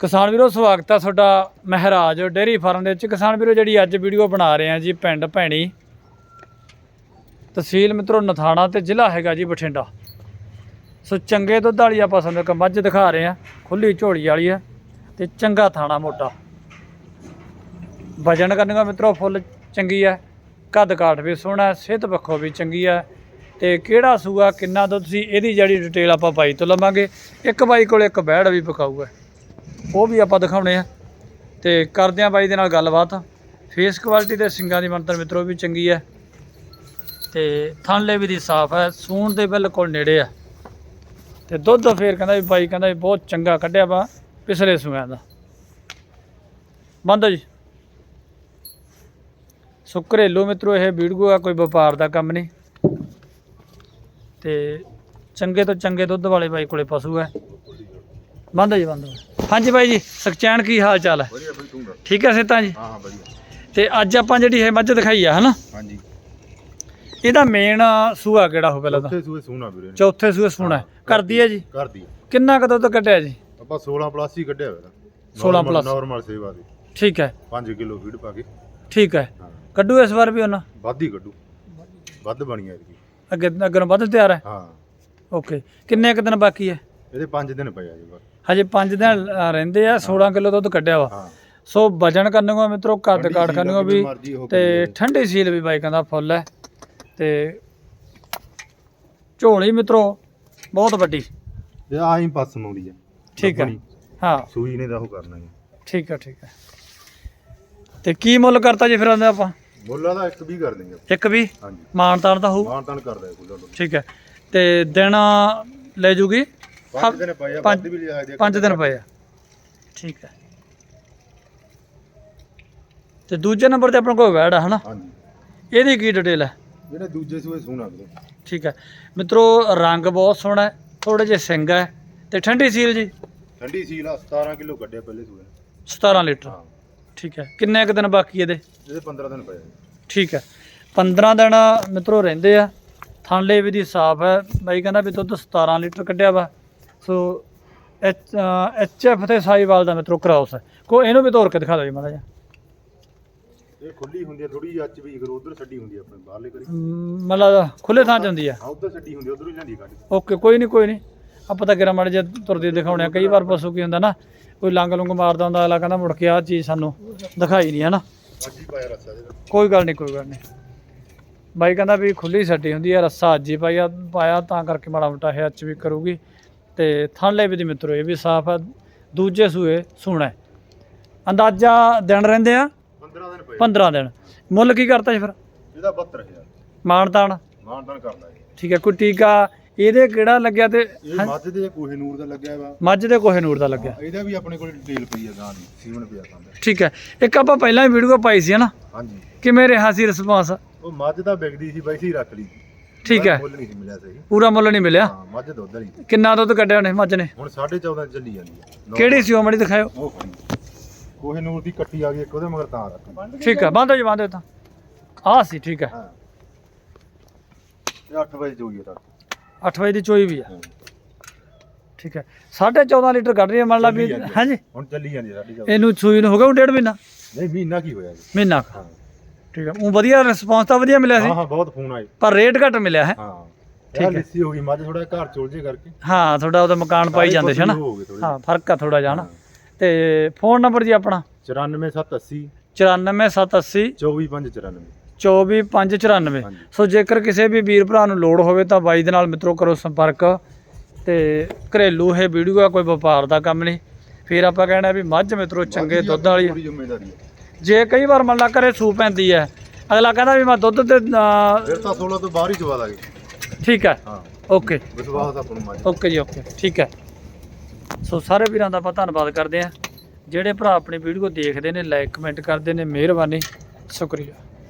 ਕਿਸਾਨ ਵੀਰੋ, ਸਵਾਗਤ ਹੈ ਤੁਹਾਡਾ ਮਹਿਰਾਜ ਡੇਅਰੀ ਫਾਰਮ ਦੇ ਵਿੱਚ। ਕਿਸਾਨ ਵੀਰੋ, ਜਿਹੜੀ ਅੱਜ ਵੀਡੀਓ ਬਣਾ ਰਹੇ ਆ ਜੀ ਪਿੰਡ ਭੈਣੀ। ਤਹਿਸੀਲ ਮਿੱਤਰੋ, ਨਥਾਣਾ ਤੇ ਜ਼ਿਲ੍ਹਾ ਹੈਗਾ ਜੀ ਬਠਿੰਡਾ। ਸੋ ਚੰਗੇ ਦੁੱਧ ਵਾਲੀ ਆਪਾਂ ਤੁਹਾਨੂੰ ਇੱਕ ਮੱਝ ਦਿਖਾ ਰਹੇ ਆ। ਖੁੱਲੀ ਝੋਲੀ ਵਾਲੀ ਆ ਤੇ ਚੰਗਾ ਥਾਣਾ ਮੋਟਾ। ਵਜਨ ਕਰਨਗਾ ਮਿੱਤਰੋ, ਫੁੱਲ ਚੰਗੀ ਆ। ਕੱਦ ਕਾਠ ਵੀ ਸੋਹਣਾ, ਸਿਹਤ ਪੱਖੋਂ ਵੀ ਚੰਗੀ ਆ। ਤੇ ਕਿਹੜਾ ਸੂਆ, ਕਿੰਨਾ ਦੁੱਧ ਸੀ, ਇਹਦੀ ਜਿਹੜੀ ਡਿਟੇਲ ਆਪਾਂ ਬਾਈ ਤੋਂ ਲਵਾਂਗੇ। ਇੱਕ ਬਾਈ ਕੋਲ ਇੱਕ ਬੈੜ ਵੀ ਪਕਾਊਗਾ। ਉਹ ਵੀ ਆਪਾਂ ਦਿਖਾਉਣੇ ਆ। ਤੇ ਕਰਦੇ ਆ ਬਾਈ ਦੇ ਨਾਲ ਗੱਲਬਾਤ। ਫੇਸ ਕੁਆਲਿਟੀ ਤੇ ਸਿੰਗਾਂ ਦੀ ਮੰਤਰ ਮਿੱਤਰੋ ਵੀ ਚੰਗੀ ਹੈ ਤੇ ਥਣਲੇ ਵੀ ਦੀ ਸਾਫ਼ ਹੈ ਸੂਣ ਦੇ ਬਿਲਕੁਲ ਨੇੜੇ ਆ। ਤੇ ਦੁੱਧ ਫੇਰ ਕਹਿੰਦਾ ਵੀ ਬਾਈ ਕਹਿੰਦਾ ਵੀ ਬਹੁਤ ਚੰਗਾ ਕੱਢਿਆ ਵਾ, ਪਿਛਲੇ ਸੂਆਂ ਦਾ। ਬੰਦ ਜੀ। ਸੋ ਘਰੇਲੂ ਮਿੱਤਰੋ, ਇਹ ਵੀਡੀਓ ਆ ਕੋਈ ਵਪਾਰ ਦਾ ਕੰਮ ਨਹੀਂ। ਤੇ ਚੰਗੇ ਤੋਂ ਚੰਗੇ ਦੁੱਧ ਵਾਲੇ ਬਾਈ ਕੋਲੇ ਪਸ਼ੂ ਹੈ ਬੰਦ ਜੀ, ਬੰਦ। ਹਾਂਜੀ ਬਾਈ ਜੀ ਸਖਚੈਨ ਕੀ ਹਾਲ ਚਾਲ ਹੈ? ਵਧੀਆ ਬਈ ਤੂੰ ਦੱਸ? ਠੀਕ ਹੈ ਸਿੱਧਾ ਜੀ? ਹਾਂ ਹਾਂ ਵਧੀਆ। ਤੇ ਅੱਜ ਆਪਾਂ ਜਿਹੜੀ ਇਹ ਮੱਝ ਦਿਖਾਈ ਆ ਹਨਾ? ਹਾਂਜੀ। ਇਹਦਾ ਮੇਨ ਸੂਆ ਕਿਹੜਾ ਹੋ ਪਹਿਲਾਂ ਤਾਂ? ਉੱਥੇ ਸੂਏ ਸੋਨਾ ਵੀਰੇ ਨੇ ਚੌਥੇ ਸੂਏ ਸੋਣਾ ਹੈ। ਕਰਦੀ ਹੈ ਜੀ? ਕਰਦੀ ਕਿੰਨਾ ਕੁ ਦੁੱਧ ਕੱਢਿਆ ਜੀ? ਆਪਾਂ 16 ਪਲੱਸ ਹੀ ਕੱਢਿਆ ਹੋਇਆ। 16 plus। ਨਾਰਮਲ ਸੇਵਾ ਦੀ। ਠੀਕ ਹੈ। 5 ਕਿਲੋ ਫੀਡ ਪਾ ਕੇ। ਠੀਕ ਹੈ। ਹਾਂ। ਕੱਢੂ ਇਸ ਵਾਰ ਵੀ ਉਹਨਾਂ? ਵੱਧ ਹੀ ਕੱਢੂ। ਵੱਧ ਬਣੀ ਹੈ ਇਹਦੀ। ਅੱਗੇ ਅੱਗੇ ਨੂੰ ਵੱਧ ਤਿਆਰ ਹੈ? ਹਾਂ। ਓਕੇ। ਕਿੰਨੇ ਕੁ ਦਿਨ ਬਾਕੀ ਹੈ? ਇਹਦੇ 5 ਦਿਨ ਪਏ ਆ ਜੀ ਬਸ। ਹਜੇ 5 ਦਿਨ ਰਹਿੰਦੇ ਆ 16 ਕਿਲੋ ਦੁੱਧ ਕੱਢਿਆ ਵਾ। ਸੋ ਵਜਨ ਕਰਨਗੋ ਮਿੱਤਰੋ ਕੱਦ ਆ, ਕਰਨਗੋ ਵੀ ਤੇ ਕਰੀ। ਠੰਡੀ ਸੀਲ ਵੀ ਬਾਈ ਕਹਿੰਦਾ ਫੁੱਲ ਹੈ। ਤੇ ਝੋਲੀ ਮਿੱਤਰੋ ਬਹੁਤ ਵੱਡੀ। ਇਹ ਆਹੀ ਪਸਮ ਆਉਂਦੀ ਹੈ ਠੀਕ ਹੈ ਹਾਂ। ਸੂਈ ਨੇ ਦਾ ਉਹ ਕਰਨਾ ਹੈ ਠੀਕ ਹੈ ਠੀਕ ਹੈ ਤੇ ਕੀ ਮੁੱਲ ਕਰਤਾ ਜੀ ਫਿਰ ਆਂਦੇ ਆਪਾਂ? ਮੁੱਲਾਂ ਦਾ ਇੱਕ ਵੀ ਕਰ ਦੇਂਗੇ ਆਪਾਂ। ਇੱਕ ਵੀ ਹਾਂਜੀ। ਮਾਨ ਤਾਨ ਤਾਂ ਹੋਊ। ਮਾਨ ਤਾਨ ਕਰਦਾ ਹੈ ਕੁੱਲਾ ਲੋਕ ਠੀਕ ਹੈ ਤੇ ਦਿਨ ਲੈ ਜੂਗੀ? 5 ਦਿਨ ਪਏ ਆ ਪੰਜ- ਵੱਧ ਵੀ ਲਿਆ ਦੇ ਪੰਜ ਦਿਨ ਪਏ ਆ। ਠੀਕ ਹੈ। ਤੇ ਦੂਜੇ ਨੰਬਰ ਤੇ ਆਪਣੇ ਕੋਲ ਵੈੜ ਆ ਹਨਾ? ਹਾਂਜੀ। ਇਹਦੀ ਕੀ ਡਿਟੇਲ ਹੈ ਜਿਹੜੇ ਦੂਜੇ ਸੂਏ ਸੋਨਾ ਵੀਰੇ। ਠੀਕ ਹੈ। ਮਿੱਤਰੋ ਰੰਗ ਬਹੁਤ ਸੋਹਣਾ ਹੈ ਥੋੜੇ ਜਿਹੇ ਸਿੰਘ ਹੈ। ਤੇ ਠੰਡੀ ਸੀਲ ਜੀ? ਠੰਡੀ ਸੀਲ ਆ 17 ਕਿਲੋ ਕੱਢਿਆ ਪਹਿਲੇ ਸੂਏ ਨੇ। 17 ਲੀਟਰ। ਹਾਂ। ਠੀਕ ਹੈ। ਕਿੰਨੇ ਕੁ ਦਿਨ ਬਾਕੀ ਇਹਦੇ? ਇਹਦੇ 15 ਦਿਨ ਪਏ ਆ। ਠੀਕ ਹੈ। 15 ਦਿਨ ਮਿੱਤਰੋ ਰਹਿੰਦੇ ਆ। ਥਾਂਲੇ ਵੀ ਦੀ ਸਾਫ਼ ਹੈ। ਬਾਈ ਕਹਿੰਦਾ ਵੀ ਦੁੱਧ 17 ਲੀਟਰ ਕੱਢਿਆ ਵਾ। ਸੋ ਐਚ ਐਚ ਐਫ ਤੇ ਸਾਈਵਾਲ ਦਾ ਮਿੱਤਰੋ ਕ੍ਰਾਸ ਹੈ ਕੋ ਇਹਨੂੰ ਵੀ ਤੋੜ ਕੇ ਦਿਖਾ ਦਿਓ ਜੀ ਮਾੜਾ ਜਿਹਾ। ਇਹ ਖੁੱਲੀ ਹੁੰਦੀ ਹੈ ਥੋੜੀ ਜਿਹੀ ਅੱਚ ਵੀ ਫਿਰ ਉਧਰ ਛੱਡੀ ਹੁੰਦੀ ਹੈ ਆਪਣੇ ਬਾਹਰਲੇ ਕਰੀ। ਮਤਲਬ ਖੁੱਲੇ ਥਾਂ ਚ ਹੁੰਦੀ ਆ। ਹਾਂ ਉਧਰ ਛੱਡੀ ਹੁੰਦੀ ਉਧਰੋਂ ਹੀ ਜਾਂਦੀ ਕੱਢ। ਓਕੇ ਕੋਈ ਨਹੀਂ ਕੋਈ ਨਹੀਂ ਆਪਾਂ ਤਾਂ ਗਿਰਾ ਮਾੜੇ ਜਿਹਾ ਤੁਰਦੇ ਦਿਖਾਉਣੇ ਆ ਕਈ ਵਾਰ ਪਸ਼ੂ ਕੀ ਹੁੰਦਾ ਨਾ ਕੋਈ ਲੰਗ ਲੁੰਗ ਮਾਰਦਾ ਹੁੰਦਾ ਅਗਲਾ ਕਹਿੰਦਾ ਮੁੜ ਕੇ ਆਹ ਚੀਜ਼ ਸਾਨੂੰ ਦਿਖਾਈ ਨਹੀਂ ਹੈ ਨਾ ਹੀ ਕੋਈ ਗੱਲ ਨਹੀਂ ਕੋਈ ਗੱਲ ਨਹੀਂ ਬਾਈ ਕਹਿੰਦਾ ਵੀ ਖੁੱਲੀ ਛੱਡੀ ਹੁੰਦੀ ਹੈ ਰੱਸਾ ਅੱਜ ਹੀ ਪਾਇਆ ਪਾਇਆ ਤਾਂ ਕਰਕੇ ਮਾੜਾ ਮੋਟਾ ਇਹ ਅੱਜ ਵੀ ਕਰੂਗੀ। ਤੇ ਥਣਲੇ ਵੀ ਦੀ ਮਿੱਤਰੋ ਇਹ ਵੀ ਸਾਫ਼ ਆ। ਦੂਜੇ ਸੂਏ ਸੋਹਣਾ ਹੈ। ਅੰਦਾਜ਼ਾ ਦਿਨ ਰਹਿੰਦੇ ਆ? 15 ਦਿਨ ਪਏ। 15 ਦਿਨ। ਮੁੱਲ ਕੀ ਕਰਤਾ ਜੀ ਫਿਰ? ਇਹਦਾ 72000 ਮਾਨਤਾਨ। ਮਾਨ ਤਾਨ ਕਰਦਾ ਇਹ ਠੀਕ ਹੈ ਕੋਈ ਟੀਕਾ ਇਹਦੇ ਕਿਹੜਾ ਲੱਗਿਆ ਤੇ ਇਹ ਮੱਝ ਦੇ ਕੋਹੇ ਨੂਰ ਦਾ ਲੱਗਿਆ ਵਾ। ਮੱਝ ਦੇ ਕੋਹੇ ਨੂਰ ਦਾ ਲੱਗਿਆ। ਇਹਦਾ ਵੀ ਆਪਣੇ ਕੋਲ ਡਿਟੇਲ ਪਈ ਆ ਗਾਂ ਦੀ ਸੀਮਨ ਪਿਆ ਕੰਦਾ ਠੀਕ ਹੈ ਇੱਕ ਆਪਾਂ ਪਹਿਲਾਂ ਹੀ ਵੀਡੀਓ ਪਾਈ ਸੀ ਨਾ? ਹਾਂਜੀ। ਕਿਵੇਂ ਰਿਹਾ ਸੀ ਰਿਸਪਾਂਸ? ਉਹ ਮੱਝ ਤਾਂ ਵਿਕਦੀ ਸੀ ਹੀ ਰੱਖ ਲਈ। ਠੀਕ ਹੈ। ਮੁੱਲ ਨਹੀਂ ਸੀ ਮਿਲਿਆ ਸਹੀ। ਪੂਰਾ ਮੁੱਲ ਨਹੀਂ ਮਿਲਿਆ? ਹਾਂ ਮੱਝ ਦੁੱਧ ਵਾਲੀ ਕਿੰਨਾ ਦੁੱਧ ਕੱਢਿਆ ਉਹਨੇ ਮੱਝ ਨੇ? ਹੁਣ 14.5 ਚੱਲੀ ਜਾਂਦੀ ਹੈ। ਕਿਹੜੀ ਸੀ ਉਹ ਮੜੀ ਦਿਖਾਇਓ। ਉਹ ਖੜੀ ਕੋਹੇ ਨੂਰ ਦੀ ਕੱਟੀ ਆ ਗਈ ਇੱਕ ਉਹਦੇ ਮਗਰ ਤਾਂ ਰੱਖ। ਠੀਕ ਹੈ ਬੰਦ ਹੋ ਜੀ ਬੰਦ ਹੋ ਤਾਂ। ਆਹ ਸੀ ਠੀਕ ਹੈ। ਹਾਂ। ਇਹ 8 ਵਜੇ ਚੋਈ ਹੈ 8 ਵਜੇ ਦੀ ਚੋਈ ਵੀ ਆ ਠੀਕ ਹੈ। 14.5 ਲੀਟਰ ਕੱਢ ਰਹੀ ਹੈ ਮੰਨ ਲਾ ਵੀ ਚੱਲੀ ਜਾਂਦੀ ਆ। ਹਾਂਜੀ। ਹੁਣ ਚੱਲੀ ਜਾਂਦੀ ਸਾਡੀ ਚੱਲ ਇਹਨੂੰ ਸੂਈ ਨੂੰ ਹੋ ਗਿਆ ਹੁਣ ਡੇਢ ਮਹੀਨਾ? ਨਹੀਂ ਮਹੀਨਾ ਕੀ ਹੋਇਆ ਜੀ? ਮਹੀਨਾ। ਕੁ। ਹਾਂ। ਠੀਕ ਹੈ। ਉਹ ਵਧੀਆ ਰਿਸਪਾਂਸ ਤਾਂ ਵਧੀਆ ਮਿਲਿਆ ਹਾਂ ਸੀ। ਹਾਂ ਬਹੁਤ ਫੋਨ ਆਏ ਪਰ ਰੇਟ ਘੱਟ ਮਿਲਿਆ ਹੈ। ਹਾਂ। ਠੀਕ ਹੈ। ਲਿੱਸੀ ਹੋ ਗਈ ਮੱਝ ਥੋੜਾ ਘਰ ਚੋਲ ਜੇ ਕਰਕੇ। ਹਾਂ ਤੁਹਾਡਾ ਉਹਦਾ ਮਕਾਨ ਪਾਈ ਜਾਂਦੇ ਸੀ ਨਾ ਹੋ ਹਾਂ ਫ਼ਰਕ ਆ ਥੋੜਾ ਨਾ ਤੇ ਫੋਨ ਨੰਬਰ ਜੀ ਆਪਣਾ? 94780 94780 24594 24594 ਹਾਂਜੀ। ਸੋ ਜੇਕਰ ਕਿਸੇ ਵੀ ਵੀਰ ਭਰਾ ਨੂੰ ਲੋੜ ਹੋਵੇ ਤਾਂ ਬਾਈ ਦੇ ਨਾਲ ਮਿੱਤਰੋ ਕਰੋ ਸੰਪਰਕ। ਤੇ ਘਰੇਲੂ ਇਹ ਵੀਡੀਓ ਆ ਕੋਈ ਵਪਾਰ ਦਾ ਕੰਮ ਨਹੀਂ। ਫਿਰ ਆਪਾਂ ਕਹਿਣਾ ਵੀ ਮੱਝ ਮਿੱਤਰੋ ਚੰਗੇ ਦੁੱਧ ਵਾਲੀ ਜ਼ਿੰਮੇਵਾਰੀ ਹੈ ਜੇ ਕਈ ਵਾਰ ਮੰਨ ਲਾ ਘਰੇ ਸੂ ਪੈਂਦੀ ਹੈ ਅਗਲਾ ਕਹਿੰਦਾ ਵੀ ਮੈਂ ਦੁੱਧ ਤੇ ਅਹ, ਫਿਰ ਤਾਂ 16 ਤੋਂ ਬਾਹਰ ਹੀ ਚਵਾ ਦਾਂਗੇ। ਠੀਕ ਹੈ। ਹਾਂ। ਓਕੇ। ਵਿਸ਼ਵਾਸ ਆਪਾਂ ਨੂੰ ਮੱਝ ਓਕੇ ਜੀ ਓਕੇ। ਠੀਕ ਹੈ। ਸੋ ਸਾਰੇ ਵੀਰਾਂ ਦਾ ਆਪਾਂ ਧੰਨਵਾਦ ਕਰਦੇ ਹਾਂ। ਜਿਹੜੇ ਭਰਾ ਆਪਣੀ ਵੀਡੀਓ ਦੇਖਦੇ ਨੇ ਲਾਈਕ ਕਮੈਂਟ ਕਰਦੇ ਨੇ ਮਿਹਰਬਾਨੀ। ਸ਼ੁਕਰੀਆ।